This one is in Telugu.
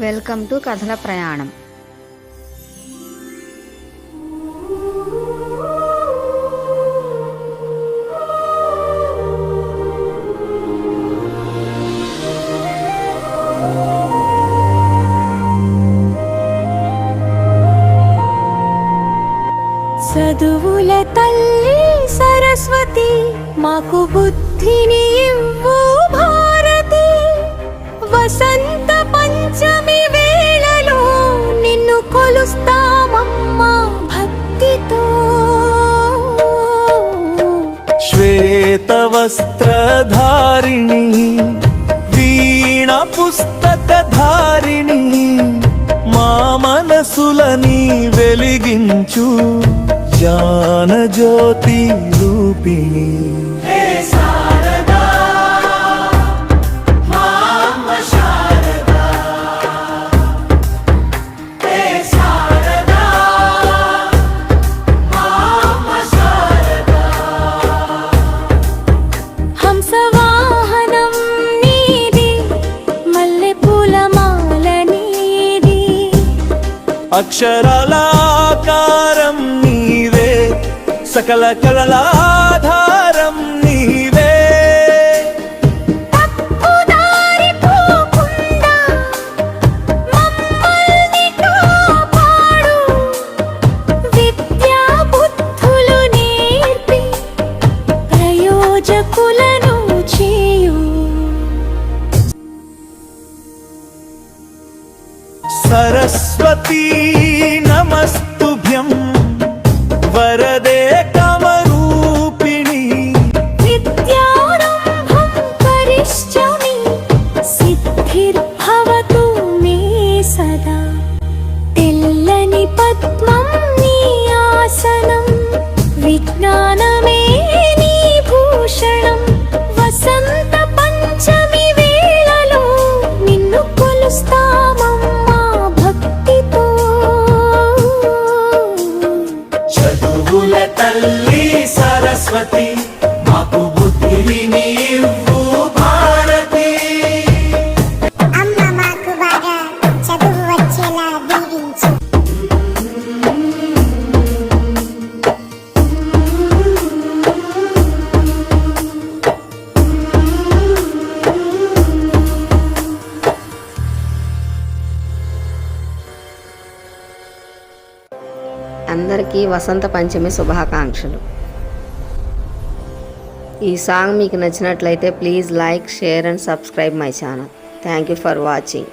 వెల్కమ్ టు కథల ప్రయాణం. చదువుల తల్లి సరస్వతి మాకు బుద్ధిని ఇవ్వు భారతి. వసంత శ్వేతవస్త్రధారిణి వీణ పుస్తకధారిణి మా మనసులని వెలిగించు జ్ఞానజ్యోతి రూప అక్షరాలాకారం నీవే సకల కళలాధారం నీవే. ప్రయోజకులను చేయు. సరస్వతీ సరస్వతి మాకు బుద్ధిని నీవు భారతి. అమ్మ మాకు బాగా చదువు వచ్చేలా దీవించు. అందరికీ వసంత పంచమి శుభాకాంక్షలు. ఈ సాంగ్ మీకు నచ్చినట్లయితే please like share and subscribe my channel. Thank you for watching.